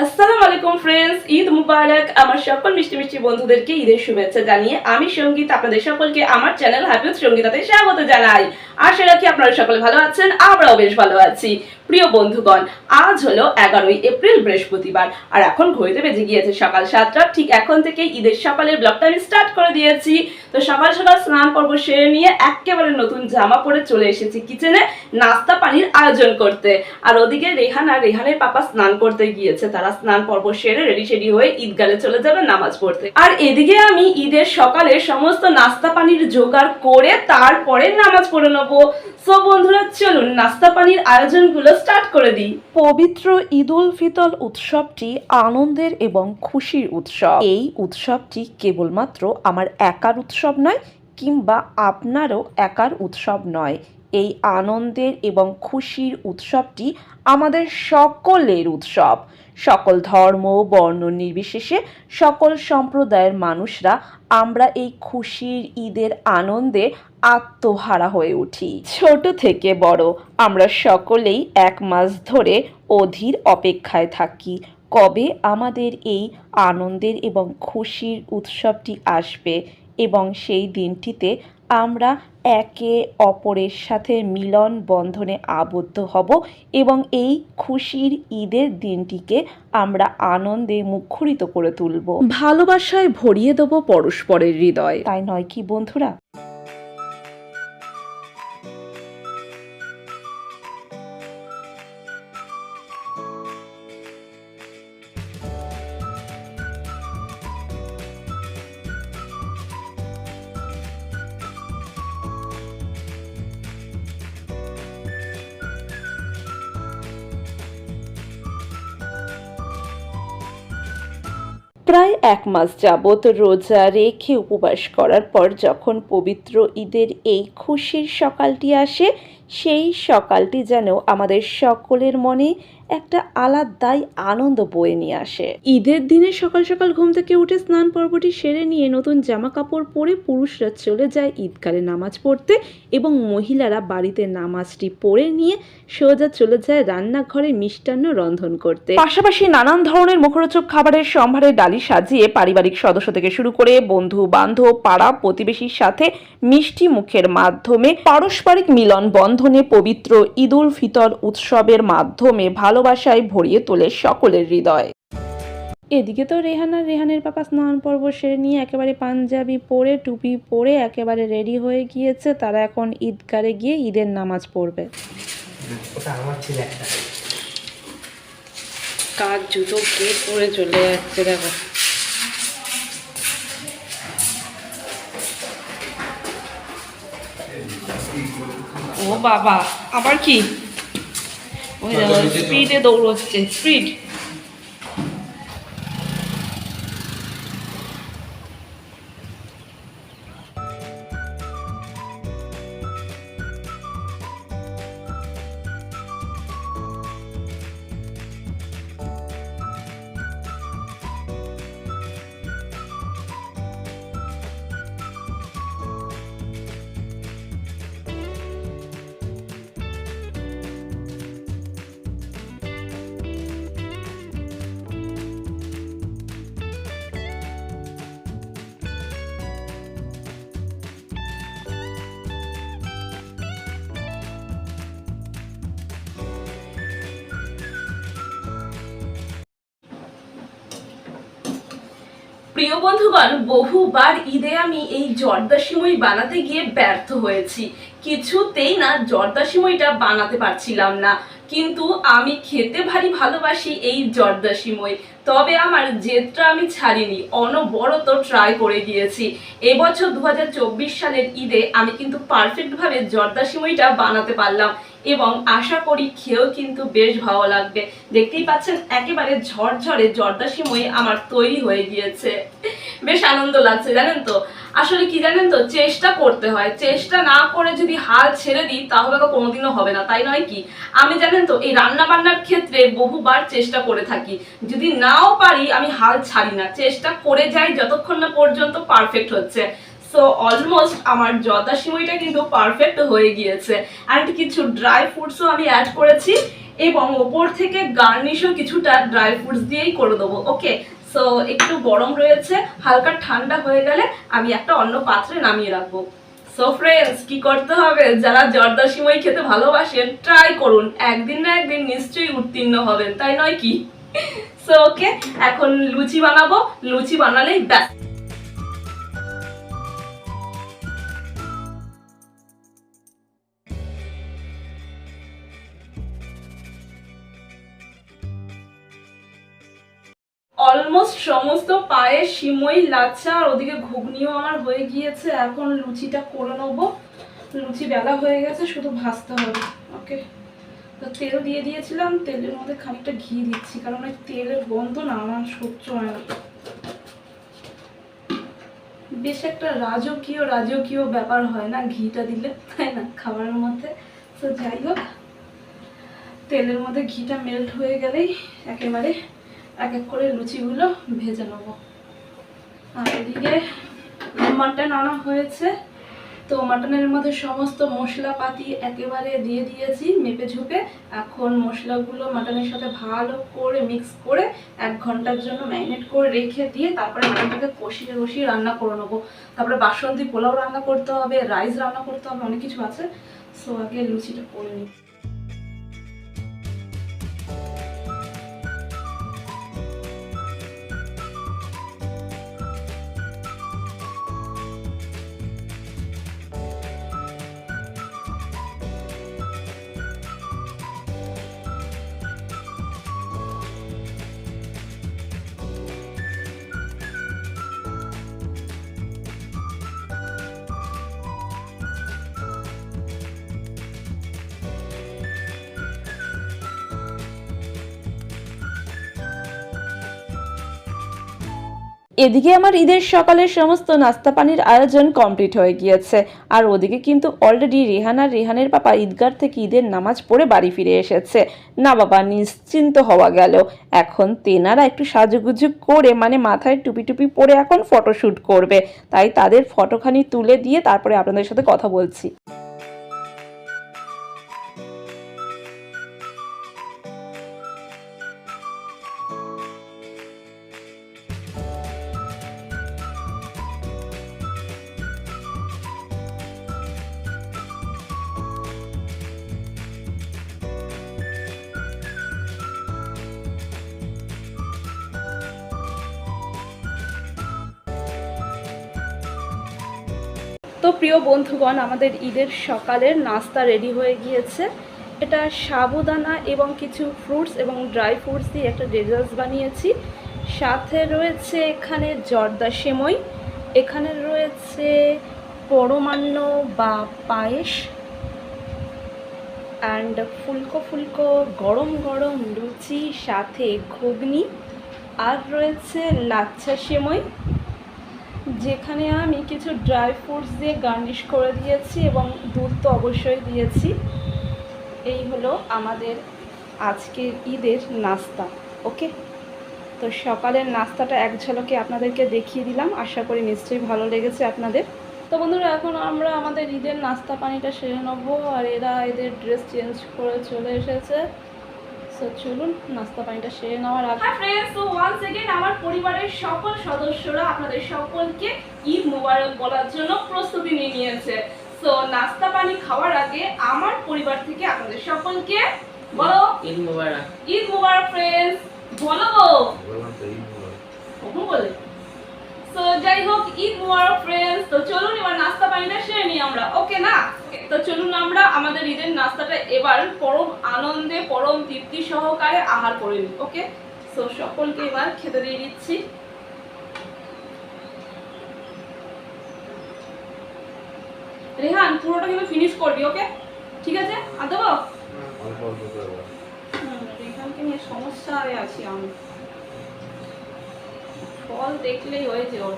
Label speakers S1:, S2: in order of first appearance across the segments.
S1: Assalamu আলাইকুম friends Eid মুবারক। আমার সকল মিষ্টি মিষ্টি বন্ধুদেরকে ঈদের শুভেচ্ছা জানিয়ে আমি সংগীত। আপনাদের সকলকে আমার চ্যানেল হ্যাপিউথ সঙ্গীতাতে স্বাগত জানাই। আশা রাখি আপনারা সকলে ভালো আছেন, আমরাও বেশ ভালো আছি। প্রিয় বন্ধুগণ, আজ হলো এগারোই এপ্রিল, বৃহস্পতিবার। আর এখন ঘড়িতে বেজে গিয়েছে সকাল সাতটা। ঠিক এখন থেকে ঈদের সকালের ব্লগটা আমি স্টার্ট করে দিয়েছি। তো সকাল সকাল স্নান পর্ব সেরে নিয়ে একেবারে নতুন জামা পরে চলে এসেছি কিচেনে নাস্তা পানির আয়োজন করতে। আর ওদিকে রেহান আর রেহানের পাপা স্নান করতে গিয়েছে। তারা স্নান পর্ব সেরে রেডি সেডি হয়ে ঈদগালে চলে যাবে নামাজ পড়তে। আর এদিকে আমি ঈদের সকালে সমস্ত নাস্তা পানির জোগাড় করে তারপরে নামাজ পড়ে নেব। সো বন্ধুরা, চলুন নাস্তা পানির আয়োজনগুলো স্টার্ট করে দিই।
S2: পবিত্র ঈদ উল ফিতর উৎসবটি আনন্দের এবং খুশির উৎসব। এই উৎসবটি কেবলমাত্র আমার একার উৎসব নয়, কিংবা আপনারও একার উৎসব নয়। এই আনন্দের এবং খুশির উৎসবটি আমাদের সকলের উৎসব। সকল ধর্ম, বর্ণ নির্বিশেষে সকল সম্প্রদায়ের মানুষরা আমরা এই খুশির ঈদের আনন্দে আত্মহারা হয়ে উঠি। ছোট থেকে বড় আমরা সকলেই এক মাস ধরে অধীর অপেক্ষায় থাকি। কবে আমাদের এই আনন্দের এবং খুশির উৎসবটি আসবে এবং সেই দিনটিতে আমরা একে অপরের সাথে মিলন বন্ধনে আবদ্ধ হব এবং এই খুশির ঈদের দিনটিকে আমরা আনন্দে মুখরিত করে তুলব। ভালোবাসায় ভরিয়ে দেবো পরস্পরের হৃদয়। তাই নয় কি বন্ধুরা? প্রায় এক মাস যাবৎ রোজা রেখে উপবাস করার পর যখন পবিত্র ঈদের এই খুশির সকালটি আসে, সেই সকালটি যেন আমাদের সকলের মনে একটা আলাদাই আনন্দ বয়ে নিয়ে আসে। ঈদের দিনে সকাল সকাল ঘুম থেকে উঠে স্নান পর্বটি সেরে নিয়ে নতুন জামা কাপড় পরে পুরুষরা চলে যায় ঈদকালে নামাজ পড়তে এবং মহিলারা বাড়িতে নামাজটি পড়ে নিয়ে সোজা চলে যায় রান্নাঘরে মিষ্টান্ন রন্ধন করতে। পাশাপাশি নানান ধরনের মুখরোচক খাবারের সম্ভারে ডালি সাজিয়ে পারিবারিক সদস্য থেকে শুরু করে বন্ধু বান্ধব পাড়া প্রতিবেশীর সাথে মিষ্টি মুখের মাধ্যমে পারস্পরিক মিলন বন্ধনে পবিত্র ঈদুল ফিতর উৎসবের মাধ্যমে ভালোবাসায় ভরিয়ে তোলে সকলের হৃদয়। এদিকে তো রেহান আর রেহানের পাপা স্নান পর্ব সেরে নিয়ে একেবারে পাঞ্জাবি পরে টুপি পরে একেবারে রেডি হয়ে গিয়েছে। তারা এখন ঈদগারে গিয়ে ঈদের নামাজ পড়বে।
S1: কাজ জুতো কে পরে চলে যাচ্ছে দেখো। ও বাবা আবার কি? 오히려 스피드도 오로지 스피드. প্রিয় বন্ধুগণ, বহুবার ঈদে আমি এই জর্দা সিমই বানাতে গিয়ে ব্যর্থ হয়েছি। কিছুতেই না জর্দা সিমইটা বানাতে পারছিলাম না। কিন্তু আমি খেতে ভারী ভালোবাসি এই জর্দা সিমই তবে আমার জেদটা আমি ছাড়িনি, অনবরত ট্রাই করে গিয়েছি। এবছর দু হাজার চব্বিশ সালের ঈদে আমি কিন্তু পারফেক্টভাবে জর্দা সিমইটা বানাতে পারলাম। এবং আশা করি খেয়েও কিন্তু বেশ ভালো লাগবে। দেখতেই পাচ্ছেন, একেবারে ঝরঝরে জর্দা সিমই আমার তৈরি হয়ে গিয়েছে। বেশ আনন্দ লাগছে, জানেন তো? আসলে কি জানেন তো, চেষ্টা করতে হয়। চেষ্টা না করে যদি হাল ছেড়ে দিই, তাহলে তো কোনোদিনও হবে না, তাই নয় কি? আমি জানেন তো, এই রান্না বান্নার ক্ষেত্রে বহুবার চেষ্টা করে থাকি। যদি নাও পারি, আমি হাল ছাড়ি না। চেষ্টা করে যাই, যতক্ষণ না পর্যন্ত পারফেক্ট হচ্ছে। সো অলমোস্ট আমার সিমইটা কিন্তু পারফেক্ট হয়ে গিয়েছে। অ্যান্ড কিছু ড্রাই ফ্রুটসও আমি অ্যাড করেছি এবং ওপর থেকে গার্নিশও কিছুটা ড্রাই ফ্রুটস দিয়েই করে দেবো ওকে সো একটু গরম রয়েছে, হালকা ঠান্ডা হয়ে গেলে আমি একটা অন্য পাত্রে নামিয়ে রাখব। সো ফ্রেন্ডস কি করতে হবে? যারা জর্দা সিমই খেতে ভালোবাসেন ট্রাই করুন। একদিন না একদিন নিশ্চয়ই উত্তীর্ণ হবেন, তাই নয় কি? সো ওকে এখন লুচি বানাবো। লুচি বানালেই ব্যাস। অলমোস্ট সমস্ত পায়ে সিমই লাচ্ছা, আর ওদিকে ঘুগনিও আমার হয়ে গিয়েছে। এখন লুচিটা করে নেব। লুচি বেলা হয়ে গেছে, শুধু ভাজতে হবে। ওকে তো তেল দিয়ে দিয়েছিলাম, তেলের মধ্যে খানিকটা ঘি দিচ্ছি, কারণ ওই তেলের গন্ধ না, আমার সহ্য হয় না। বেশ একটা রাজকীয় রাজকীয় ব্যাপার হয় না ঘিটা দিলে, তাই না, খাবারের মধ্যে। তো যাই হোক, তেলের মধ্যে ঘিটা মেল্ট হয়ে গেলেই একেবারে এক এক করে লুচিগুলো ভেজে নেব। আর এদিকে মাটন আনা হয়েছে। তো মাটনের মধ্যে সমস্ত মশলাপাতি একেবারে দিয়ে দিয়েছি মেপে ঝুপে। এখন মশলাগুলো মাটনের সাথে ভালো করে মিক্স করে এক ঘণ্টার জন্য ম্যারিনেট করে রেখে দিয়ে তারপরে মাটনটাকে কষিয়ে কষিয়ে রান্না করে নেব। তারপরে বাসন্তী পোলাও রান্না করতে হবে, রাইস রান্না করতে হবে, অনেক কিছু আছে। সো আগে লুচিটা করে নিই
S2: এদিকে আমার ঈদের সকালের সমস্ত নাস্তা পানির আয়োজন কমপ্লিট হয়ে গিয়েছে। আর ওদিকে কিন্তু অলরেডি রেহান আর রেহানের বাবা ঈদগার থেকে ঈদের নামাজ পড়ে বাড়ি ফিরে এসেছে। না বাবা, নিশ্চিন্ত হওয়া গেল। এখন তেনারা একটু সাজুগুজু করে মানে মাথায় টুপি টুপি পরে এখন ফটোশ্যুট করবে। তাই তাদের ফটোখানি তুলে দিয়ে তারপরে আপনাদের সাথে কথা বলছি।
S1: বন্ধুগণ, আমাদের ঈদের সকালের নাস্তা রেডি হয়ে গিয়েছে। এটা সাবুদানা এবং কিছু ফ্রুটস এবং ড্রাই ফ্রুটস দিয়ে একটা ডেজার্টস বানিয়েছি। সাথে রয়েছে এখানে জর্দা সেমই, এখানে রয়েছে পরমান্ন বা পায়েস অ্যান্ড ফুলকো ফুলকো গরম গরম লুচি, সাথে ঘুগনি, আর রয়েছে লাচ্ছা সেমই। যেখানে আমি কিছু ড্রাই ফ্রুটস দিয়ে গার্নিশ করে দিয়েছি এবং দুধ তো অবশ্যই দিয়েছি। এই হলো আমাদের আজকের ঈদের নাস্তা, ওকে? তো সকালের নাস্তাটা এক ঝলকে আপনাদেরকে দেখিয়ে দিলাম। আশা করি নিশ্চয়ই ভালো লেগেছে আপনাদের। তো বন্ধুরা, এখন আমরা আমাদের ঈদের নাস্তা পানিটা সেরে নেব। আর এরা এদের ড্রেস চেঞ্জ করে চলে এসেছে। সো চলুন নাস্তা পানিটা সেরে নেওয়ার আগে hi friends so once again আমার পরিবারের সকল সদস্যরা আপনাদের সকলকে ঈদ মোবারক বলার জন্য প্রস্তুতি নিয়ে নিয়েছে। সো নাস্তা পানি খাওয়ার আগে আমার পরিবার থেকে আপনাদের সকলকে বলো
S3: ঈদ মোবারক।
S1: ঈদ মোবারক ফ্রেন্ডস বলো
S4: বললাম তো ঈদ মোবারক।
S1: কখন বলে। সো যাই হোক ঈদ মোবারক ফ্রেন্ডস তো চলুন এবার নাস্তা পানিটা সেরে নিই। তো চলুন আমরা আমাদের ঈদের নাস্তাটা এবার পরম আনন্দে, পরম তৃপ্তি সহকারে আহার করে নিই ওকে সো সকলকে এবার খেতে দিয়ে দিচ্ছি। রেহান, পুরোটা কিন্তু ফিনিশ করবি ওকে ঠিক আছে? আর দেবো? রেহানকে নিয়ে সমস্যায় আছি আমি। ফল দেখলেই হয়েছে ওর।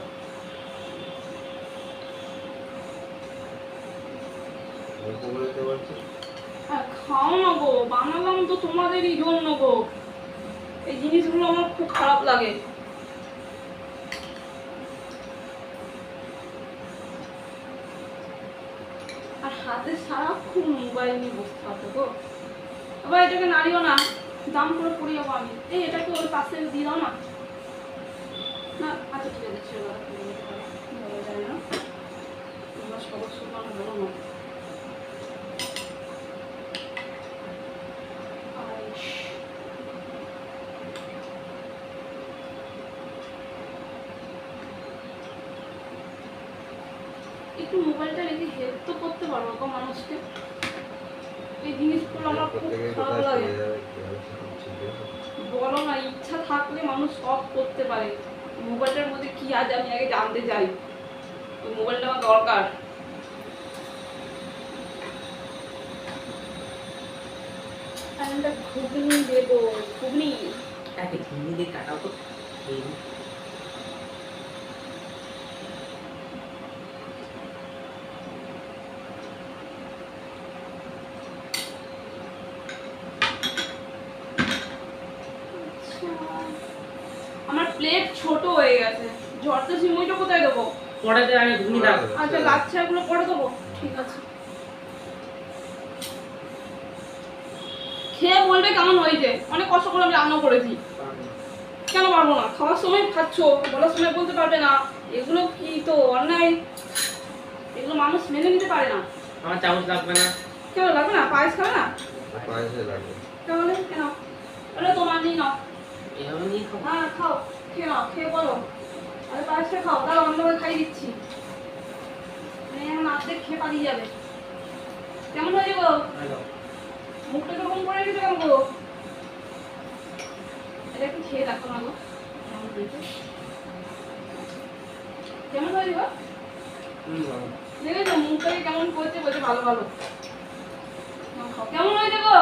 S4: অল্প করে দিতে
S1: খাও না গো বানালাম তো তোমাদেরই জন্য গো। এই জিনিসগুলো আমার খুব খারাপ লাগে। আর হাতে সারাক্ষণ মোবাইল নিয়ে বসতে হবে গো। আবার এটাকে নাড়িও না দাম করে পড়ে যাব আমি। এই এটাকে ওর পাশ দিয়ে দাও না? না আচ্ছা ঠিক আছে। বলা যায় না। তোমরা সবার সমান ভালো নয়। একটু মোবাইলটা রেখে হেল্প তো করতে পারব গো মানুষকে। এই জিনিসগুলো আমার খুব খারাপ লাগে। বলো না ইচ্ছা থাকলে মানুষ সব করতে পারে। মোবাইলটার মধ্যে কি আছে আমি আগে জানতে চাই? ওই মোবাইলটা আমার দরকার। ঘুগনি দেবো ঘুগনি।
S3: তাকে ঘুমিয়ে দিয়ে কাটাও তো এই
S1: আচ্ছা। আমার প্লেট ছোট হয়ে গেছে। ঝড়টা সিমুইটা কোথায় দেবো?
S3: পরে তো আমি ঘুমিয়ে দাও।
S1: আচ্ছা লাচ্ছাগুলো পরে দেবো। ঠিক আছে। খেয়ে বলবে কেমন হয়েছে? অনেক কষ্ট করে আমি রান্না করেছি। কেন পারব না? খাওয়ার সময় খাচ্ছ বলার সময় বলতে পারবে না। এগুলো কি তো অন্যায়? এগুলো মানুষ মেনে নিতে পারে না।
S3: আমার চামচ লাগবে না।
S1: কেন লাগবে না? পায়েস খাবে না?
S4: পয়সা লাগবে।
S1: তাহলে কেন? ওটা তোমার নিয়ে নাও।
S3: এভাবে নিয়ে খাব
S1: হ্যাঁ খাও। খেয়ে নাও খেয়ে বলো। আরে পায়েসটা খাও তাহলে অন্যভাবে খাই দিচ্ছি। এখন আর্ধেক খেয়ে পালিয়ে যাবে। কেমন গো?
S3: ভালো।
S1: মুখটা কেমন করে রেখেছো কেমন গো? এটা একটু খেয়ে দেখো না গো। কেমন
S3: হুম ভালো।
S1: দেখেছ মুখটাকে কেমন করছে বলছে ভালো ভালো। কেমন হয়েছে গো?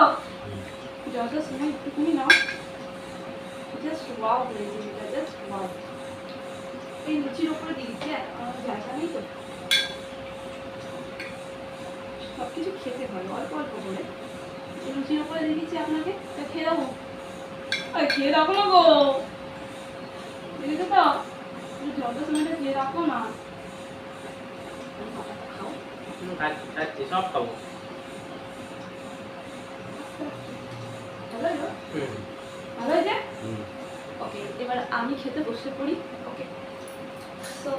S1: যত সময় একটুখানি নাও। জাস্ট ওয়াও হয়েছে এটা জাস্ট ওয়াও এই লুচির ওপরে দিয়েছি জায়গা নেই তো সব কিছু খেতে হয় অল্প অল্প করে। লুচির ওপরে দিয়ে দিচ্ছি আপনাকে? তা খেয়ে দেবো আর খেয়ে রাখো না গো। দেখেছ তো যত সময়টা খেয়ে রাখো না।
S3: খাচ্ছি সব খাব।
S1: ভালো? ভালো হয়েছে? ওকে এবার আমি খেতে বসে পড়ি। ওকে তো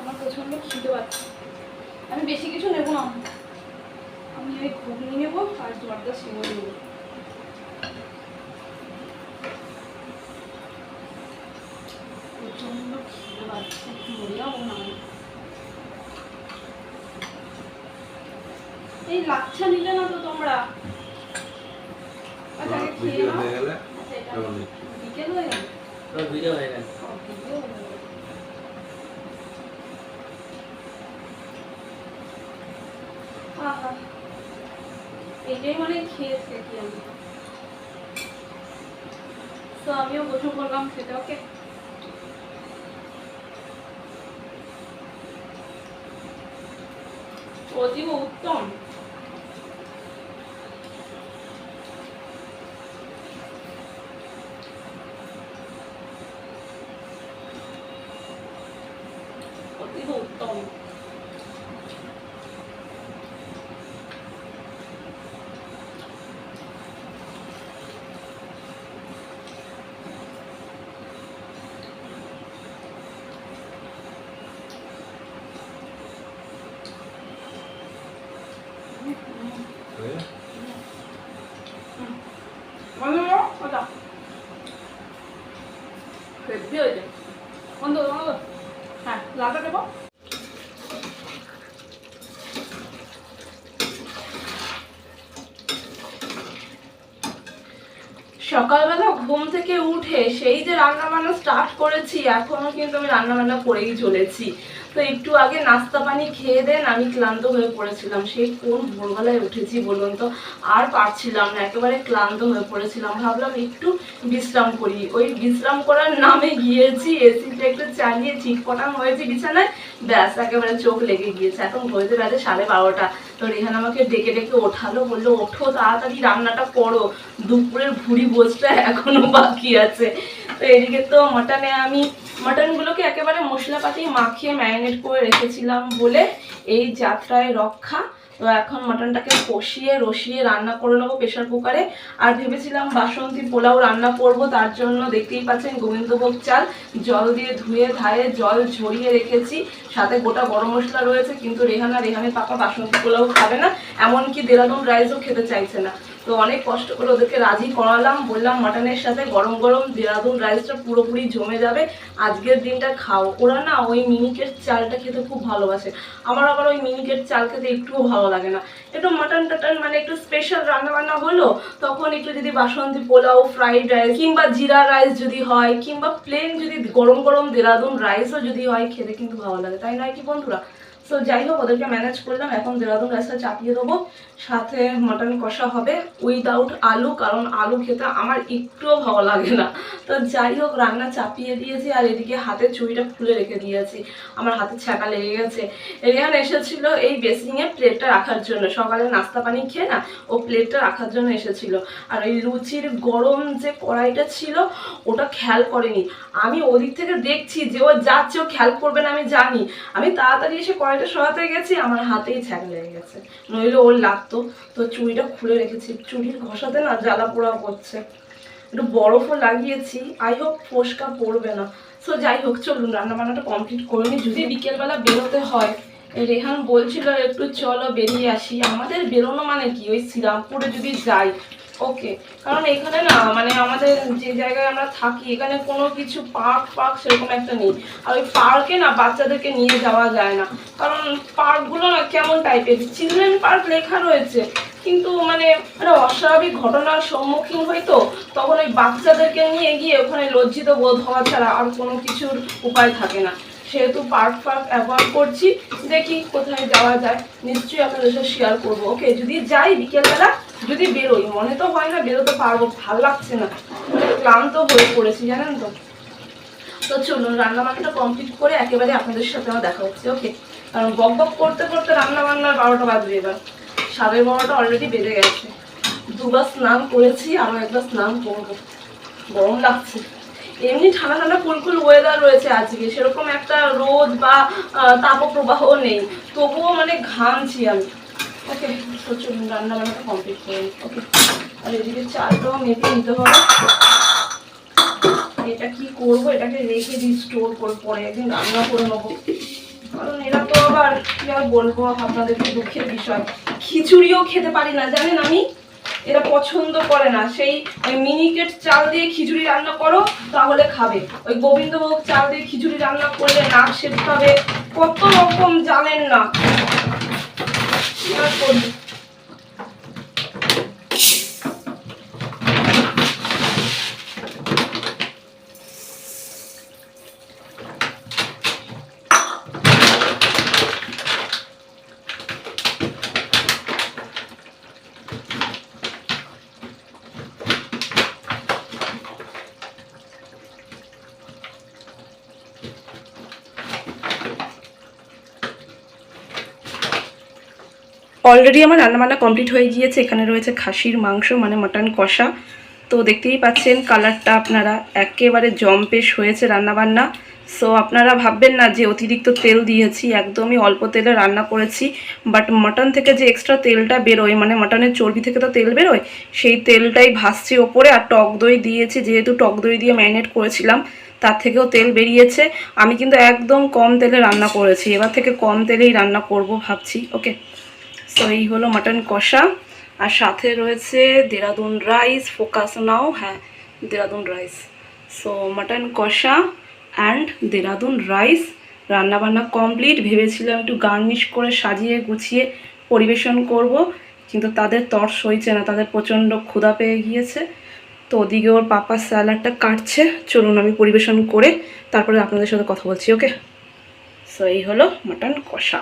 S1: আমার প্রচণ্ড খিদে পাচ্ছে। আমি বেশি কিছু নেব না। আমি ওই ঘুগনি নেব আর জর্দা সিমই নেব প্রচণ্ড খিদে পাচ্ছে মরে না এই লাচ্ছা নিলে না তো তোমরা? আচ্ছা খেয়ে নাও। এটাই মানে খেয়েছে কি আমি? তো আমিও গোসল করলাম খেতে ওকে। অতীব উত্তম অতীব উত্তম
S4: হয়ে?
S1: করো। হ্যাঁ লাটা দেবো সকালবেলা ঘুম থেকে উঠে সেই যে রান্না বান্না স্টার্ট করেছি, এখনও কিন্তু আমি রান্না বান্না করেই চলেছি। তো একটু আগে নাস্তা পানি খেয়ে দেন, আমি ক্লান্ত হয়ে পড়েছিলাম। সেই কোন ভোরবেলায় উঠেছি বলুন তো? আর পারছিলাম না, একেবারে ক্লান্ত হয়ে পড়েছিলাম। ভাবলাম একটু বিশ্রাম করি। ওই বিশ্রাম করার নামে গিয়েছি এসিটা একটু চালিয়ে চিটপটাং হয়েছে বিছানায়। ব্যাস, একেবারে চোখ লেগে গিয়েছে। এখন বলতে বাজে সাড়ে বারোটা। তো রেহান আমাকে ডেকে ডেকে ওঠালো, বলল, ওঠো, তাড়াতাড়ি রান্নাটা করো। দুপুরের ভুড়ি বোঝটা এখনও বাকি আছে। তো এদিকে তো মাটনে আমি, মাটনগুলোকে একেবারে মশলাপাতি মাখিয়ে ম্যারিনেট করে রেখেছিলাম বলে এই যাত্রায় রক্ষা। তো এখন মাটনটাকে কষিয়ে, রসিয়ে রান্না করে নেব প্রেশার কুকারে। আর ভেবেছিলাম বাসন্তী পোলাও রান্না করব, তার জন্য দেখতেই পাচ্ছেন গোবিন্দভোগ চাল জল দিয়ে ধুয়ে ধায়ে জল ঝরিয়ে রেখেছি। সাথে গোটা গরম মশলা রয়েছে, কিন্তু রেহানা, রেহানের পাপা বাসন্তী পোলাও খাবে না, এমনকি দেরাদুন রাইসও খেতে চাইছে না। তো অনেক কষ্ট করে ওদেরকে রাজি করালাম, বললাম মাটনের সাথে গরম গরম দেরাদুন রাইসটা পুরোপুরি জমে যাবে। আজকের দিনটা খাও। ওরা না ওই মিনিকেট চালটা খেতে খুব ভালোবাসে। আমার আবার ওই মিনিকেট চাল খেতে একটুও ভালো লাগে না। একটু মাটন টাটন মানে একটু স্পেশাল রান্না বান্না হলো, তখন একটু যদি বাসন্তী পোলাও ফ্রাইড রাইস কিংবা জিরা রাইস যদি হয়, কিংবা প্লেন যদি গরম গরম দেরাদুন রাইসও যদি হয়, খেতে কিন্তু ভালো লাগে। তাই নয় কি বন্ধুরা? সো যাই হোক ওদেরকে ম্যানেজ করলাম। এখন দেরাদুন রাইসটা চাপিয়ে দেবো। সাথে মাটন কষা হবে উইদাউট আলু, কারণ আলু খেতে আমার একটুও ভালো লাগে না। তো যাই হোক রান্না চাপিয়ে দিয়েছি আর এদিকে হাতে চুড়িটা খুলে রেখে দিয়েছি। আমার হাতে ছ্যাঁকা লেগে গেছে। রেহান এসেছিল এই বেসিংয়ে প্লেটটা রাখার জন্য। সকালে নাস্তা পানি খেয়ে না, ও প্লেটটা রাখার জন্য এসেছিল। আর ওই লুচির গরম যে কড়াইটা ছিল, ওটা খেয়াল করেনি। আমি ওদিক থেকে দেখছি যে ও যাচ্ছে, ও খেয়াল করবে না, আমি জানি। আমি তাড়াতাড়ি এসে কড়াইটা সরাতে গেছি? আমার হাতেই ছ্যাঁকা লেগে গেছে। নইলে ওর লাগতো। তো চুড়িটা খুলে রেখেছি। চুড়ির ঘষাতে না জ্বালা পোড়া করছে। একটু বরফও লাগিয়েছি। আই হোক ফোসকা পড়বে না। সো যাই হোক, চলুন রান্না বান্নাটা কমপ্লিট করে নিই। যদি বিকেলবেলা বেরোতে হয় রেহান বলছিল একটু চলো বেরিয়ে আসি। আমাদের বেরোনো মানে কি? ওই শ্রীরামপুরে যদি যাই ওকে কারণ এখানে না মানে আমাদের যে জায়গায় আমরা থাকি, এখানে কোনো কিছু পার্ক পার্ক সেরকম একটা নেই। আর ওই পার্কে না বাচ্চাদেরকে নিয়ে যাওয়া যায় না। কারণ পার্কগুলো না কেমন টাইপের চিলড্রেন পার্ক লেখা রয়েছে। কিন্তু মানে একটা অস্বাভাবিক ঘটনার সম্মুখীন হইতো তখন ওই বাচ্চাদেরকে নিয়ে গিয়ে ওখানে লজ্জিত বোধ হওয়া ছাড়া আর কোনো কিছুর উপায় থাকে না। সেহেতু পার্ক ফার্ক অ্যাভয়েড করছি। দেখি কোথায় যাওয়া যায়। নিশ্চয়ই আপনাদের সাথে শেয়ার করব। ওকে যদি যাই বিকেলবেলা যদি বেরোই, মনে তো হয় না বেরোতে পারব, ভালো লাগছে না। ক্লান্ত হয়ে পড়েছি, জানেন তো। তো চলুন রান্না বান্নাটা কমপ্লিট করে একেবারে আপনাদের সাথে আমার দেখা হচ্ছে ওকে কারণ বক বক করতে করতে রান্না বান্নার বারোটা বাজবে এবার। সাড়ে বারোটা অলরেডি বেজে গেছে। দুবার স্নান করেছি আরও একবার স্নান করব। গরম লাগছে। এমনি ঠান্ডা ঠান্ডা কুলকুল ওয়েদার রয়েছে আজকে, সেরকম একটা রোদ বা তাপপ্রবাহ নেই। তবুও মানে ঘামছি আমি। ওকে রান্না বান্নাটা কমপ্লিট করে ওকে আর এদিকে চালটাও মেপে নিতে হবে। এটা কি করব? এটাকে রেখে দিই স্টোর করে, পরে একদিন রান্না করে নেব। কারণ এরা তো আবার, কি আর বলব আপনাদেরকে দুঃখের বিষয়। খিচুড়িও খেতে পারি না, জানেন আমি? এরা পছন্দ করে না। সেই, ওই মিনিকেট চাল দিয়ে খিচুড়ি রান্না করো, তাহলে খাবে। ওই গোবিন্দভোগ চাল দিয়ে খিচুড়ি রান্না করলে নাক সেদ্ধ হবে। কত রকম জানেন না। কি অলরেডি আমার রান্নাবান্না কমপ্লিট হয়ে গিয়েছে। এখানে রয়েছে খাসির মাংস মানে মাটন কষা। তো দেখতেই পাচ্ছেন কালারটা আপনারা একেবারে জম্পেশ হয়েছে রান্নাবান্না। সো আপনারা ভাববেন না যে অতিরিক্ত তেল দিয়েছি, একদমই অল্প তেলে রান্না করেছি। বাট মাটন থেকে যে এক্সট্রা তেলটা বেরোয় মানে মাটনের চর্বি থেকে তো তেল বেরোয়, সেই তেলটাই ভাসছি ওপরে। আর টক দই দিয়েছি, যেহেতু টক দই দিয়ে ম্যারিনেট করেছিলাম, তার থেকেও তেল বেরিয়েছে। আমি কিন্তু একদম কম তেলে রান্না করেছি। এবার থেকে কম তেলেই রান্না করব ভাবছি ওকে সো এই হলো মাটন কষা। আর সাথে রয়েছে দেরাদুন রাইস ফোকাস নাও হ্যাঁ দেরাদুন রাইস সো মাটন কষা অ্যান্ড দেরাদুন রাইস রান্নাবান্না কমপ্লিট ভেবেছিলাম একটু গার্নিশ করে সাজিয়ে গুছিয়ে পরিবেশন করব, কিন্তু তাদের তর সইছে না, তাদের প্রচণ্ড ক্ষুধা পেয়ে গিয়েছে। তো ওদিকে ওর পাপা স্যালাডটা কাটছে। চলুন আমি পরিবেশন করে তারপরে আপনাদের সাথে কথা বলছি ওকে সো এই হলো মাটন কষা।